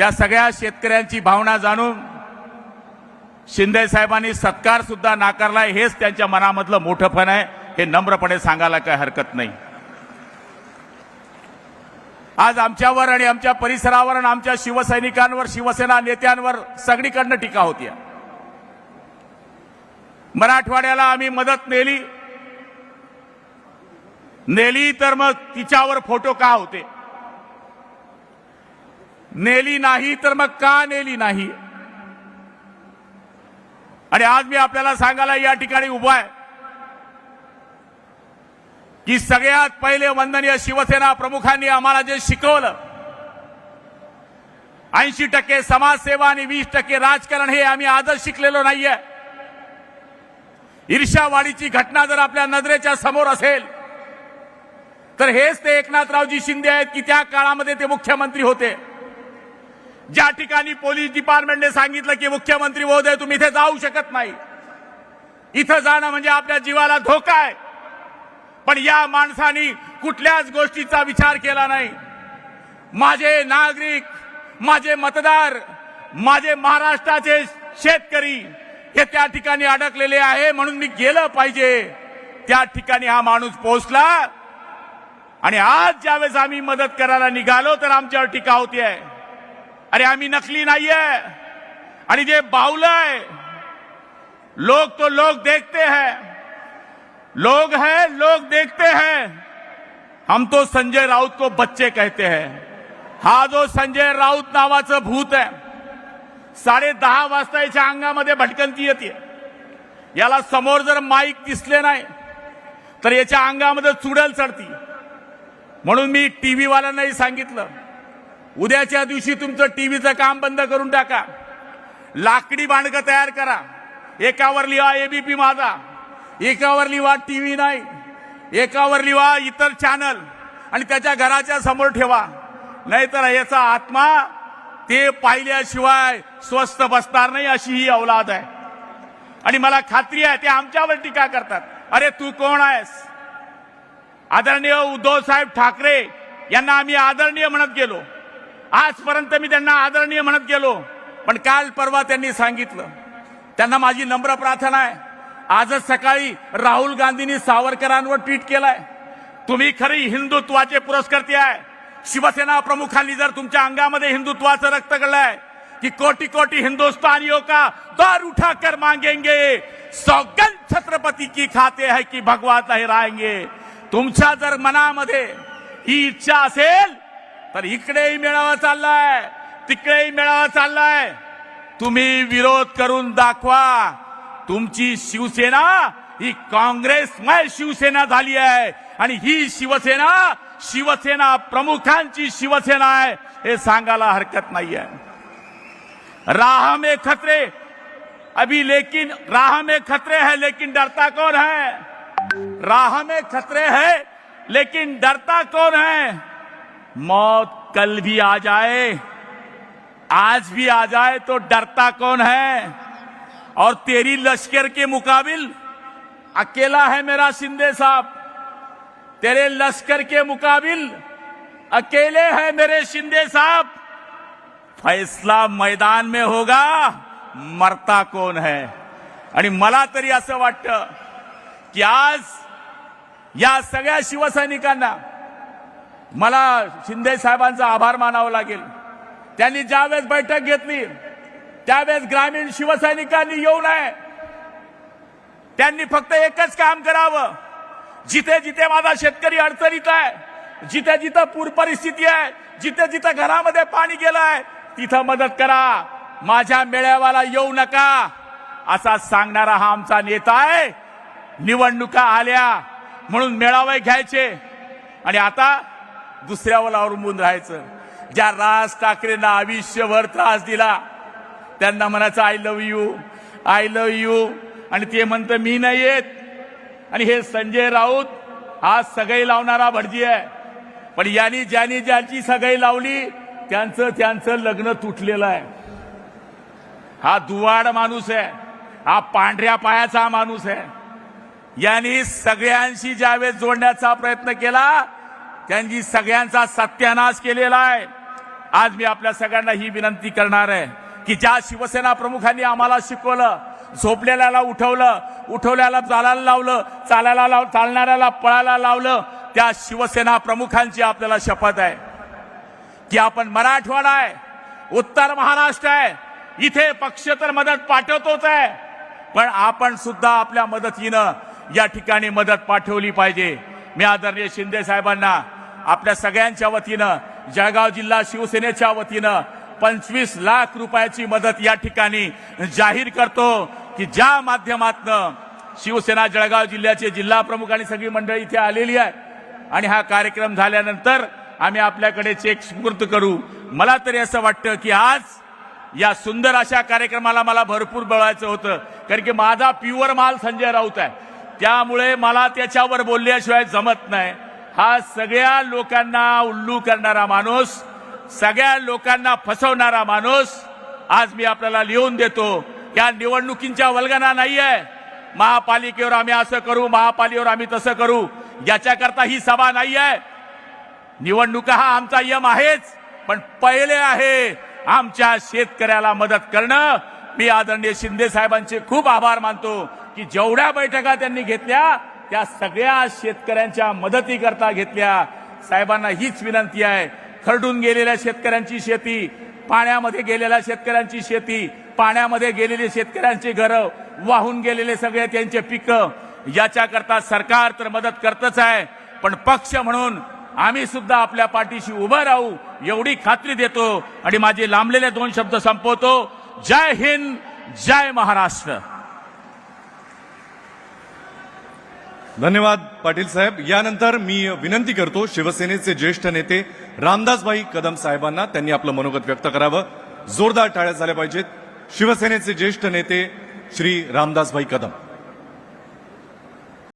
त्या सगळ्या शेतकऱ्यांची भावना जाणून शिंदे साहेबांनी सत्कार सुद्धा नाकारलाय हेच त्यांच्या मनामधलं मोठंपण आहे. हे नम्रपणे सांगायला काही हरकत नाही. आज आमच्यावर आणि आमच्या परिसरावर आणि आमच्या शिवसैनिकांवर शिवसेना नेत्यांवर सगळीकडनं टीका होती मराठवाड्याला आम्ही मदत नेली. नेली तर मग तिच्यावर फोटो का होते? नेली नाही तर मग का नेली नाही? आणि आज मी आपल्याला सांगायला या ठिकाणी उभा आहे की सगळ्यात पहिले वंदनीय शिवसेना प्रमुखांनी आम्हाला जे शिकवलं ऐंशी टक्के समाजसेवा आणि वीस टक्के राजकारण हे आम्ही आजच शिकलेलो नाहीये. ईर्ष्यावाढीची घटना जर आपल्या नजरेच्या समोर असेल तर हेच ते एकनाथरावजी शिंदे आहेत की त्या काळामध्ये ते मुख्यमंत्री होते. ज्या ठिकाणी पोलीस डिपार्टमेंटने सांगितलं की मुख्यमंत्री महोदय तुम्ही इथे जाऊ शकत नाही. इथं जाणं म्हणजे आपल्या जीवाला धोका आहे. पण या माणसानी कुठल्याच गोष्टीचा विचार केला नाही. माझे नागरिक माझे मतदार माझे महाराष्ट्राचे शेतकरी हे त्या ठिकाणी अडकलेले आहे म्हणून मी गेलं पाहिजे. त्या ठिकाणी हा माणूस पोहोचला. आणि आज ज्यावेळेस आम्ही मदत करायला निघालो तर आमच्यावर टीका होती आहे अरे आम्ही नकली नाहीये. आणि जे बावलंय लोग तो लोग देखते हैं. लोग हैं लोग देखते हैं. हम तो संजय राऊत को बच्चे कहते हैं. हा जो संजय राऊत नावाचं भूत आहे साडे दहा वाजता याच्या अंगामध्ये भटकंती येते. याला समोर जर माईक दिसले नाही तर याच्या अंगामध्ये चुडल चढती. म्हणून मी टी वाल्यांनाही सांगितलं उद्याच्या दिवशी तुमचं टीव्हीचं काम बंद करून टाका. लाकडी बांडकं तयार करा. एकावर लिहा एबीपी माझा. एकावर लिहा टीव्ही नाही. एकावर लिहा इतर चॅनल आणि त्याच्या घराच्या समोर ठेवा. नाहीतर याचा आत्मा ते पाहिल्याशिवाय स्वस्त बसणार नाही अशी ही औलाद आहे. आणि मला खात्री आहे ते आमच्यावर टीका करतात. अरे तू कोण आहेस? आदरणीय उद्धव साहेब ठाकरे यांना आम्ही आदरणीय म्हणत गेलो. आजपर्यंत मी त्यांना आदरणीय म्हणत गेलो पण काल परवा त्यांनी सांगितलं. त्यांना माझी नम्र प्रार्थना आहे. आजच सकाळी राहुल गांधींनी सावरकरांवर ट्विट केलाय. तुम्ही खरी हिंदुत्वाचे पुरस्कर्ते आहे. शिवसेना प्रमुखांनी जर तुमच्या अंगामध्ये हिंदुत्वाचं रक्त गळलंय की कोटी कोटी हिंदुस्तानियों का दर उठाकर मांगेंगे सौगन छत्रपती की खाते है की भगवान लहराएंगे तुमच्या जर मनामध्ये ही इच्छा असेल तर इकडेही मेळावा चाललाय तिकडेही मेळावा चाललाय. तुम्ही विरोध करून दाखवा. तुमची शिवसेना ही काँग्रेसमय शिवसेना झाली आहे आणि ही शिवसेना शिवसेना प्रमुखांची शिवसेना आहे हे सांगायला हरकत नाही आहे राह में खतरे अभी लेकिन राह में खतरे है लेकिन डरता कौन है? राह में खतरे है लेकिन डरता कौन है? मौत कल भी आ जाए, आज भी आ जाए तो डरता कौन है? और तेरी लश्कर के मुकाबिल अकेला है मेरा शिंदे साहब। तेरे लश्कर के मुकाबिल अकेले हैं मेरे शिंदे साहब। फैसला मैदान में होगा, मरता कोण है? आणि मला तरी असं आज या सगळ्या शिवसैनिकांना मला शिंदे साहेबांचा आभार मानावा लागेल. त्यांनी ज्यावेळेस बैठक घेतली त्यावेळेस ग्रामीण शिवसैनिकांनी येऊ नये. त्यांनी फक्त एकच काम करावं. जिथे जिथे माझा शेतकरी अडचणीत आहे जिथे जिथं पूर परिस्थिती आहे जिथे जिथं घरामध्ये पाणी गेलं आहे तिथं मदत करा. माझ्या मेळाव्याला येऊ नका. असा सांगणारा हा आमचा नेता आहे. निवडणुका आल्या म्हणून मेळावे घ्यायचे. आणि आता दुसऱ्यावर अवलंबून राहायचं. ज्या राज ठाकरेंना आयुष्यभर त्रास दिला त्यांना म्हणायचं I love you I love you आणि ते म्हणतं मी नाही येत. आणि हे संजय राऊत हा सगळी लावणारा भटजी आहे. पण यांनी ज्यांनी ज्यांची सगळी लावली त्यांचं त्यांचं लग्न तुटलेलं आहे. हा दुवाड माणूस आहे. हा पांढऱ्या पायाचा माणूस आहे. यांनी सगळ्यांशी ज्यावेळेस जोडण्याचा प्रयत्न केला त्यांनी सगळ्यांचा सत्यानाश केलेला आहे. आज मी आपल्या सगळ्यांना ही विनंती करणार आहे की ज्या शिवसेना प्रमुखांनी आम्हाला शिकवलं झोपलेल्याला उठवलं उठवल्याला चालायला लावलं चालायला लाव चालणाऱ्याला पळायला लावलं त्या शिवसेना प्रमुखांची आपल्याला शपथ आहे. की आपण मराठवाडा आहे उत्तर महाराष्ट्र आहे इथे पक्ष तर मदत पाठवतोच आहे पण आपण सुद्धा आपल्या मदतीनं या ठिकाणी मदत पाठवली पाहिजे. मी आदरणीय शिंदे साहेबांना आपल्या सगळ्यांच्या वतीनं जळगाव जिल्हा शिवसेनेच्या वतीनं पंचवीस लाख रुपयाची मदत या ठिकाणी जाहीर करतो की ज्या माध्यमातनं शिवसेना जळगाव जिल्ह्याचे जिल्हा प्रमुख आणि सगळी मंडळी इथे आलेली आहे. आणि हा कार्यक्रम झाल्यानंतर आम्ही आपल्याकडे चेक स्फूर्त करू. मला तरी असं वाटतं की आज या सुंदर अशा कार्यक्रमाला मला भरपूर बळायचं होतं. कारण की माझा प्युअर माल संजय राऊत आहे. त्यामुळे मला त्याच्यावर बोलल्याशिवाय जमत नाही. हा सगळ्या लोकांना उल्लू करणारा माणूस सगळ्या लोकांना फसवणारा माणूस आज मी आपल्याला लिहून देतो या निवडणुकींच्या वल्गना नाहीये. महापालिकेवर आम्ही असं करू महापालिकेवर आम्ही तसं करू याच्याकरता ही सभा नाही आहे निवडणुका हा आमचा यम आहेच पण पहिले आहे आमच्या शेतकऱ्याला मदत करणं. मी आदरणीय शिंदे साहेबांचे खूप आभार मानतो की जेवढ्या बैठका त्यांनी घेतल्या त्या सगळ्या शेतकऱ्यांच्या मदतीकरता घेतल्या. साहेबांना हीच विनंती आहे. खरडून गेलेल्या शेतकऱ्यांची शेती पाण्यामध्ये गेलेल्या शेतकऱ्यांची शेती पाण्यामध्ये गेलेले शेतकऱ्यांची घरं वाहून गेलेले सगळे त्यांचे पिकं याच्याकरता सरकार तर मदत करतच आहे. पण पक्ष म्हणून आम्ही सुद्धा आपल्या पाठीशी उभं राहू एवढी खात्री देतो. आणि माझे लांबलेले दोन शब्द संपवतो. जय हिंद जय महाराष्ट्र. धन्यवाद पाटील साहेब. यानंतर मी विनंती करतो शिवसेनेचे ज्येष्ठ नेते रामदासभाई कदम साहेबांना त्यांनी आपलं मनोगत व्यक्त करावं. जोरदार टाळ्या झाल्या पाहिजेत. शिवसेनेचे ज्येष्ठ नेते श्री रामदासभाई कदम.